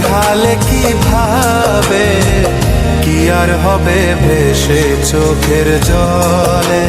হালে কি ভাবে কি আর হবে ভেসে চোখের জলে?